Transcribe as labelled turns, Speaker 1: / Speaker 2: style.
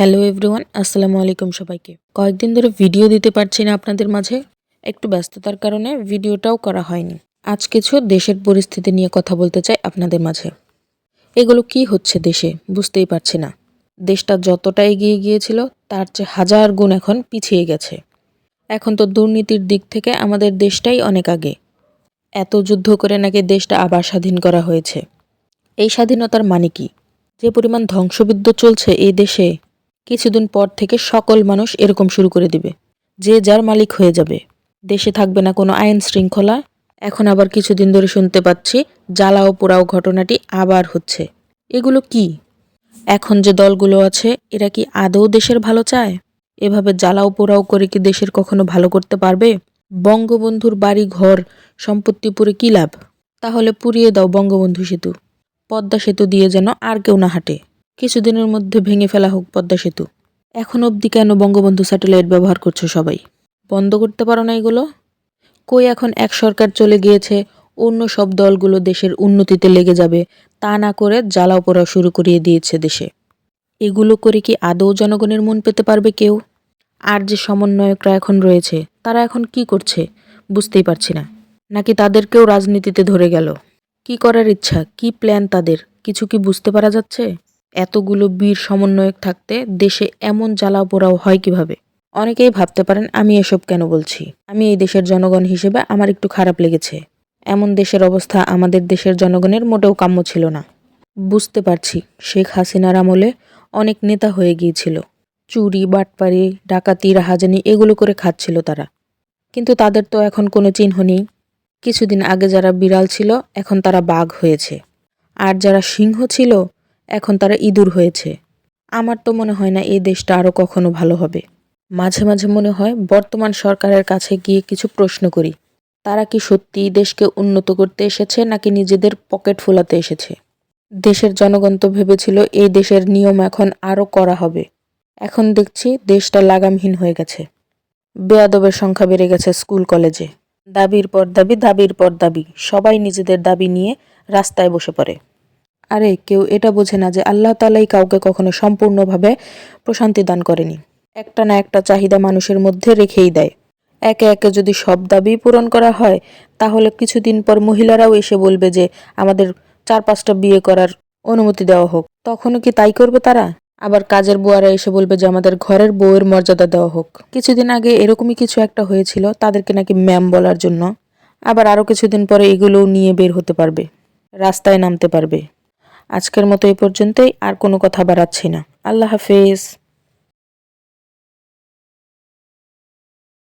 Speaker 1: Hello everyone, আসসালামু আলাইকুম সবাইকে। কয়েকদিন ধরে ভিডিও দিতে পারছি না আপনাদের মাঝে, একটু ব্যস্ততার কারণে ভিডিওটাও করা হয়নি। আজ কিছু দেশের পরিস্থিতি নিয়ে কথা বলতে চাই আপনাদের মাঝে। এগুলো কি হচ্ছে দেশে, বুঝতেই পারছি না। দেশটা যতটা এগিয়ে গিয়েছিল, তার চেয়ে হাজার গুণ এখন পিছিয়ে গেছে। এখন তো দুর্নীতির দিক থেকে আমাদের দেশটাই অনেক আগে। এত যুদ্ধ করে নাকি দেশটা আবার স্বাধীন করা হয়েছে। এই স্বাধীনতার মানে কি? যে পরিমাণ ধ্বংসবিদ্য চলছে এই দেশে কিছুদিন পর থেকে সকল মানুষ এরকম শুরু করে দিবে। যে যার মালিক হয়ে যাবে। দেশে থাকবে না কোনো আইন শৃঙ্খলা। এখন আবার কিছুদিন ধরে শুনতে পাচ্ছি, জ্বালাও পোড়াও ঘটনাটি আবার হচ্ছে। এগুলো কি? এখন যে দলগুলো আছে, এরা কি আদৌ দেশের ভালো চায়? এভাবে জ্বালাও পোড়াও করে কি দেশের কখনো ভালো করতে পারবে? বঙ্গবন্ধুর বাড়ি ঘর সম্পত্তি পুরে কি লাভ? তাহলে পুড়িয়ে দাও বঙ্গবন্ধু সেতু। পদ্মা সেতু দিয়ে যেন আর কেউ না হাঁটে। কিছুদিনের মধ্যে ভেঙে ফেলা হোক পদ্মা সেতু। এখন অবধি কেন বঙ্গবন্ধু স্যাটেলাইট ব্যবহার করছ সবাই? বন্ধ করতে পারো না এগুলো? কই এখন এক সরকার চলে গিয়েছে, অন্য সব দলগুলো দেশের উন্নতিতে লেগে যাবে, তা না করে জ্বালাও পোড়াও শুরু করিয়ে দিয়েছে দেশে। এগুলো করে কি আদৌ জনগণের মন পেতে পারবে কেউ? আর যে সমন্বয়করা এখন রয়েছে, তারা এখন কি করছে, বুঝতেই পারছি না। নাকি তাদেরকেও রাজনীতিতে ধরে গেল? কি করার ইচ্ছা? কি প্ল্যান তাদের? কিছু কি বুঝতে পারা যাচ্ছে? এতগুলো বীর সমন্বয়ক থাকতে দেশে এমন জ্বালাও পোড়াও হয় কীভাবে? অনেকেই ভাবতে পারেন, আমি এসব কেন বলছি? আমি এই দেশের জনগণ হিসেবে আমার একটু খারাপ লেগেছে। এমন দেশের অবস্থা আমাদের দেশের জনগণের মোটেও কাম্য ছিল না। বুঝতে পারছি, শেখ হাসিনার আমলে অনেক নেতা হয়ে গিয়েছিল। চুরি, বাটপারি, ডাকাতি, রাহাজানি এগুলো করে খাচ্ছিল তারা। কিন্তু তাদের তো এখন কোনো চিহ্ন নেই। কিছুদিন আগে যারা বিড়াল ছিল, এখন তারা বাঘ হয়েছে। আর যারা সিংহ ছিল এখন তারা ইঁদুর হয়েছে। আমার তো মনে হয় না এই দেশটা আরও কখনো ভালো হবে। মাঝে মাঝে মনে হয় বর্তমান সরকারের কাছে গিয়ে কিছু প্রশ্ন করি। তারা কি সত্যি দেশকে উন্নত করতে এসেছে নাকি নিজেদের পকেট ফোলাতে এসেছে? দেশের জনগণ তো ভেবেছিল এই দেশের নিয়ম এখন আরও করা হবে। এখন দেখছি দেশটা লাগামহীন হয়ে গেছে। বেয়াদবের সংখ্যা বেড়ে গেছে স্কুল, কলেজে। দাবির পর দাবি, দাবির পর দাবি। সবাই নিজেদের দাবি নিয়ে রাস্তায় বসে পড়ে। আরে, কেউ এটা বোঝে না যে আল্লাহ তালাই কাউকে কখনো সম্পূর্ণভাবে প্রশান্তি দান করেনি। একটা না একটা চাহিদা মানুষের মধ্যে রেখেই দেয়। একে একে যদি সব দাবি পূরণ করা হয়, তাহলে কিছুদিন পর মহিলারাও এসে বলবে যে আমাদের চার পাঁচটা বিয়ে করার অনুমতি দেওয়া হোক। তখনও কি তাই করবে তারা? আবার কাজের বুয়ারা এসে বলবে যে আমাদের ঘরের বউয়ের মর্যাদা দেওয়া হোক। কিছুদিন আগে এরকমই কিছু একটা হয়েছিল, তাদেরকে নাকি ম্যাম বলার জন্য। আবার আরও কিছুদিন পরে এগুলোও নিয়ে বের হতে পারবে। রাস্তায় নামতে পারবে। আজকের মতো এই পর্যন্তই আর কোনো কথা বাড়াচ্ছি না। আল্লাহ হাফেজ।